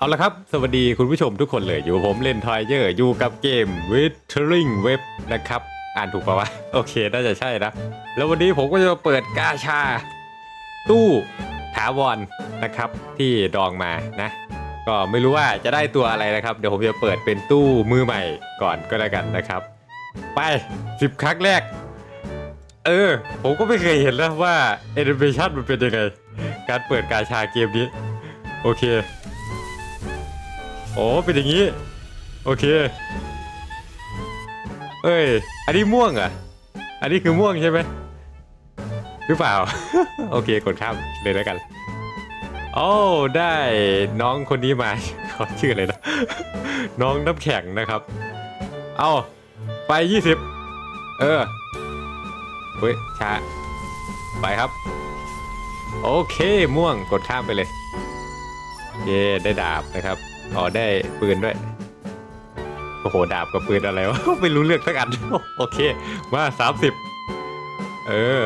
เอาละครับ สวัสดีคุณผู้ชมทุกคนเลยอยู่ผมเล่นทอยเยอร์อยู่กับเกม Withering Web นะครับ อ่านถูกปะวะ โอเค น่าจะใช่นะ แล้ววันนี้ผมก็จะเปิดกาชา ตู้ถาวรนะครับ ที่ดองมานะ ก็ไม่รู้ว่าจะได้ตัวอะไรนะครับ เดี๋ยวผมจะเปิดเป็นตู้มือใหม่ก่อนก็แล้วกันนะครับ ไปสิบครั้งแรก เออ ผมก็ไม่เคยเห็นแล้วว่าแอนิเมชันมันเป็นยังไง การเปิดกาชาเกมนี้ โอเค โอ้เป็นอย่างนี้ โอเค เอ้ย อันนี้ม่วงอะ อันนี้คือม่วงใช่ไหมหรือเปล่า โอเคกดข้ามเลยแล้วกันโอ้ได้น้องคนนี้มาขอชื่ออะไรนะน้องน้ำแข็งนะครับ เอาไป 20 เออเฮ้ยช้าไปครับ โอเคม่วงกดข้ามไปเลยเย่ได้ดาบนะครับ อ๋อได้ปืนด้วย โอ้โหดาบกับปืนอะไรวะ ไม่รู้เรื่องสักอัน โอเค มาสามสิบเออ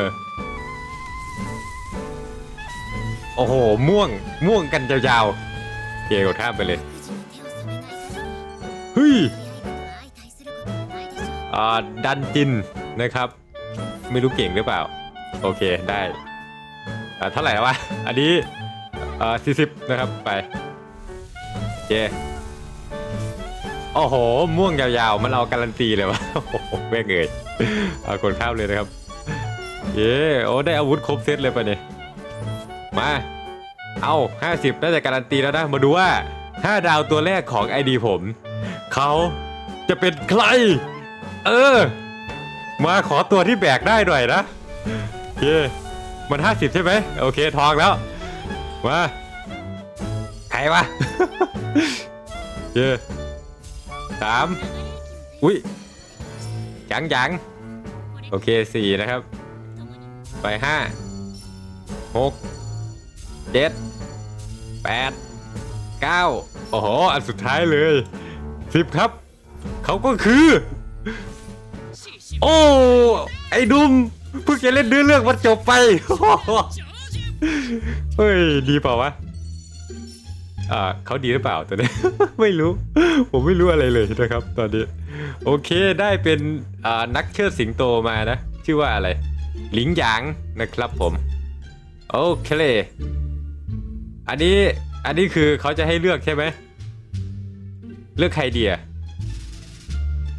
โอ้โห ม่วง ม่วงกันยาวๆเกกดข้าไปเลยเฮ้ยอ่าดันจินนะครับ ไม่รู้เก่งหรือเปล่า โอเคได้อ่าเท่าไหร่แล้ววะ อันนี้อ่าสี่สิบนะครับไป เจโอ้โห ม่วงยาวๆ มันเอาการันตีเลยวะโอ้โหแม่งเอ่ยเอากดข้ามเลยนะครับ เย้โอ้ได้อาวุธครบเซตเลยปะเนี่ย มา เอา50น่าจะการันตีแล้วนะ มาดูว่า 5 ดาวตัวแรกของ ID ผม เขาจะเป็นใคร เออ มาขอตัวที่แบกได้หน่อยนะโอเคมัน 50 ใช่ไหมโอเคทองแล้ว มา ใครวะ เย้สามอุ้ยจังจังโอเคสี่นะครับ ไปห้าหกเจ็ดแปดเก้าโอ้โห อันสุดท้ายเลยสิบครับ เขาก็คือ โอ้ ไอ้ดุมเพิ่งจะเล่นเนื้อเรื่องมันจบไป เฮ้ย ดีเปล่าวะ อ่าเขาดีหรือเปล่าตัวนี้ ไม่รู้ ผมไม่รู้อะไรเลยนะครับ ตอนนี้ โอเคได้เป็นอ่านักเชิดสิงโตมานะ ชื่อว่าอะไร หลิงหยางนะครับผมโอเคอันนี้อันนี้คือเขาจะให้เลือกใช่ไหมเลือกใครดีอะ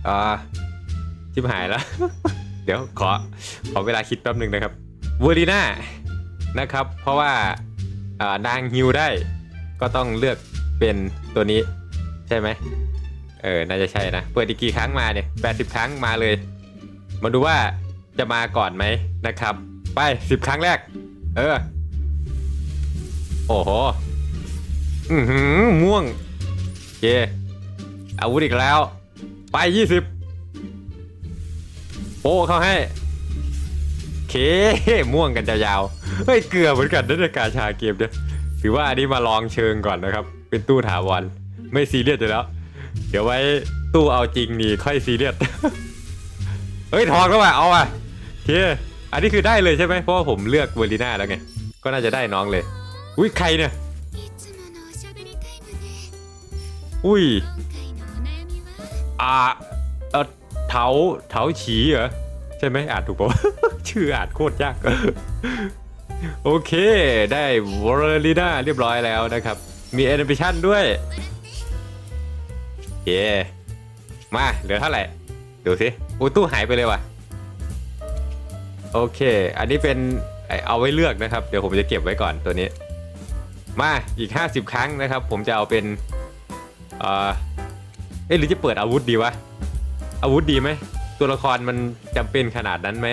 อ่าชิบหายแล้ว เดี๋ยวขอขอเวลาคิดแป๊บหนึ่งนะครับวูดีน่านะครับ เพราะว่าอ่านางฮิวได้ ก็ต้องเลือกเป็นตัวนี้ใช่ไหมเออ น่าจะใช่นะ เปิดอีกกี่ครั้งมาเนี่ยแปดสิบครั้งมาเลย มาดูว่าจะมาก่อนไหมนะครับ ไปสิบครั้งแรก เออ โอ้โห อือหือม่วงเคอาวุธอีกแล้ว ไปยี่สิบโป้เข้าให้เคม่วงกันยาวๆเฮ้ยเกลือเหมือนกันนะในการชาเกมเนี่ย ถือว่าอันนี้มาลองเชิงก่อนนะครับ เป็นตู้ถาวรไม่ซีเรียสอยู่แล้ว เดี๋ยวไว้ตู้เอาจริงนี่ค่อยซีเรียสเฮ้ยทองแล้วว่ะเอาว่ะโอเคอันนี้คือได้เลยใช่ไหมเพราะว่าผมเลือกเวอร์ลีน่าแล้วไงก็น่าจะได้น้องเลย อุ้ยใครเนี่ยอุ้ยอ่าเออเถาเถาฉีเหรอใช่ไหมอ่านถูกปะชื่ออ่านโคตรยาก โอเค ได้วอร์ลีน่าเรียบร้อยแล้วนะครับ มีแอนิเมชันด้วยเย้มาเหลือเท่าไหร่ ดูสิอู้ตู้หายไปเลยว่ะ โอเค อันนี้เป็นเอาไว้เลือกนะครับ เดี๋ยวผมจะเก็บไว้ก่อนตัวนี้ มาอีก 50 ครั้งนะครับ ผมจะเอาเป็นเออเอ๊ะหรือจะเปิดอาวุธดีวะ อาวุธดีไหม ตัวละครมันจำเป็นขนาดนั้นไหม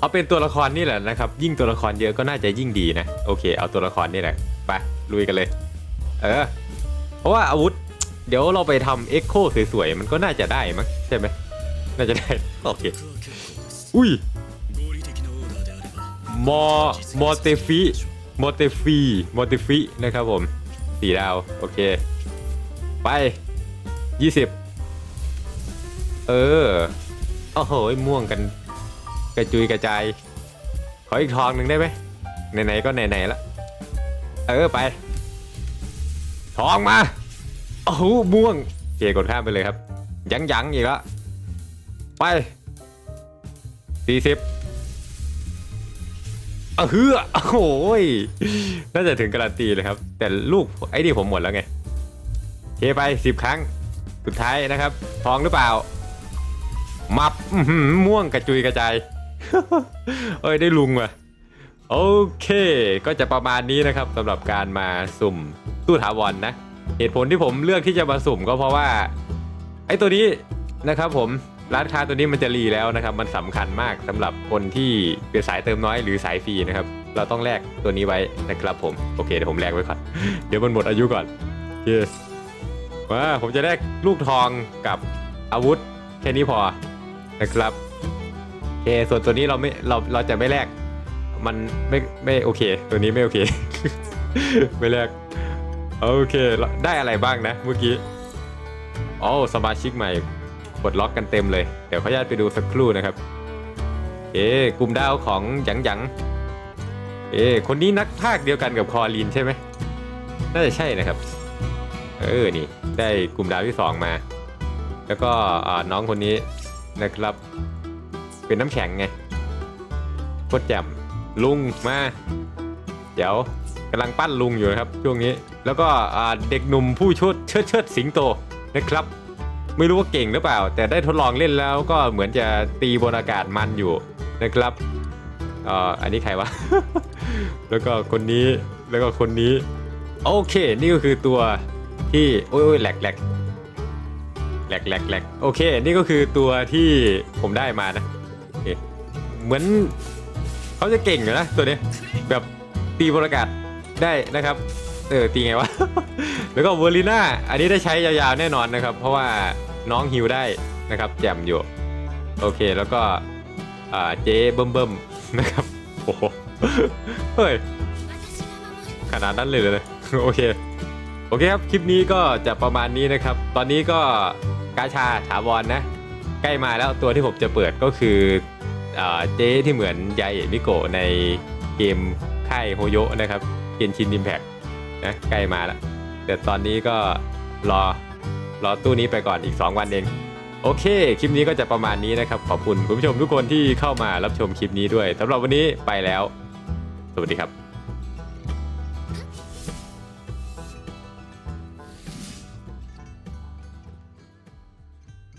เอาเป็นตัวละครนี่แหละนะครับ ยิ่งตัวละครเยอะก็น่าจะยิ่งดีนะ โอเค เอาตัวละครนี่แหละ ไปลุยกันเลย เออ เพราะว่าอาวุธ เดี๋ยวเราไปทำเอ็กโคสวยๆ มันก็น่าจะได้มั้งใช่ไหม น่าจะได้ โอเค อุ้ย มอ มอเตฟิ มอเตฟี มอเตฟิ นะครับผมสี่ดาว โอเค ไปยี่สิบเออ โอ้โหม่วงกัน กระจุยกระจาย ขออีกทองหนึ่งได้ไหมไหนๆก็ไหนๆละเออไป ทองมาโอ้โหม่วงโอเคกดข้ามไปเลยครับ ยังยังอีกแล้วไปสี่สิบเออฮือโอ้โหน่าจะถึงการันตีเลยครับ แต่ลูกไอ้นี่ผมหมดแล้วไงเทไปสิบครั้ง สุดท้ายนะครับ ทองหรือเปล่า มับม่วงกระจุยกระจาย เอ้ยได้ลุงว่ะโอเค ก็จะประมาณนี้นะครับสำหรับการมาสุ่มตู้ถาวรนนะ เหตุผลที่ผมเลือกที่จะมาสุ่มก็เพราะว่าไอ้ตัวนี้นะครับผมร้านค้าตัวนี้มันจะรีแล้วนะครับ มันสำคัญมากสำหรับคนที่เป็นสายเติมน้อยหรือสายฟรีนะครับ เราต้องแลกตัวนี้ไว้นะครับผมโอเคเดี๋ยวผมแลกไว้ก่อนเดี๋ยวมันหมดอายุก่อนโอเคมาผมจะแลกลูกทองกับอาวุธ แค่นี้พอนะครับ เคส่วนตัวนี้เราไม่เราเราจะไม่แลกมันไม่ไม่โอเค ตัวนี้ไม่โอเค ไม่แลกโอเคได้อะไรบ้างนะเมื่อกี้อ๋อสมาชิกใหม่ปลดล็อกกันเต็มเลย เดี๋ยวขออนุญาตไปดูสักครู่นะครับ เอ๊ะกลุ่มดาวของหยังหยังเอ๊ะคนนี้นักภาคเดียวกันกับคอลีนใช่ไหมน่าจะใช่นะครับ เออนี่ได้กลุ่มดาวที่สองมา แล้วก็น้องคนนี้นะครับ เป็นน้ำแข็งไงโคตรแจ่มลุงมา เดี๋ยวกำลังปั้นลุงอยู่นะครับ ช่วงนี้ แล้วก็เด็กหนุ่มผู้ชุดเชิดเชิดสิงโตนะครับ ไม่รู้ว่าเก่งหรือเปล่า แต่ได้ทดลองเล่นแล้วก็เหมือนจะตีบนอากาศมันอยู่นะครับอันนี้ใครวะ แล้วก็คนนี้แล้วก็คนนี้ โอเค นี่ก็คือตัวที่โอ้ยแหลกแหลกแหลกแหลกแหลกโอเค นี่ก็คือตัวที่ผมได้มานะ เคเหมือนเขาจะเก่งอยู่นะตัวนี้แบบตีบนอากาศได้นะครับ เออตีไงวะ แล้วก็เวอร์ลิน่าอันนี้ได้ใช้ยาวๆแน่นอนนะครับ เพราะว่าน้องฮิวได้นะครับแจ่มอยู่ โอเคแล้วก็เจ๊เบิ่มเบิ่มๆนะครับโอ้โหเฮ้ยขนาดนั้นเลยเลยโอเคโอเคครับ คลิปนี้ก็จะประมาณนี้นะครับ ตอนนี้ก็กาชาถาวรนะ ใกล้มาแล้วตัวที่ผมจะเปิดก็คือเจ๊ที่เหมือนยายเอะมิโกะในเกมค่ายโฮโยนะครับเกนชิน i ิมแพ t นะใกล้มาแล้ว แต่ตอนนี้ก็รอรอตู้นี้ไปก่อนอีก 2 วันเอง โอเค คลิปนี้ก็จะประมาณนี้นะครับ ขอบคุณคุณผู้ชมทุกคนที่เข้ามารับชมคลิปนี้ด้วยสำหรับวันนี้ไปแล้ว สวัสดีครับ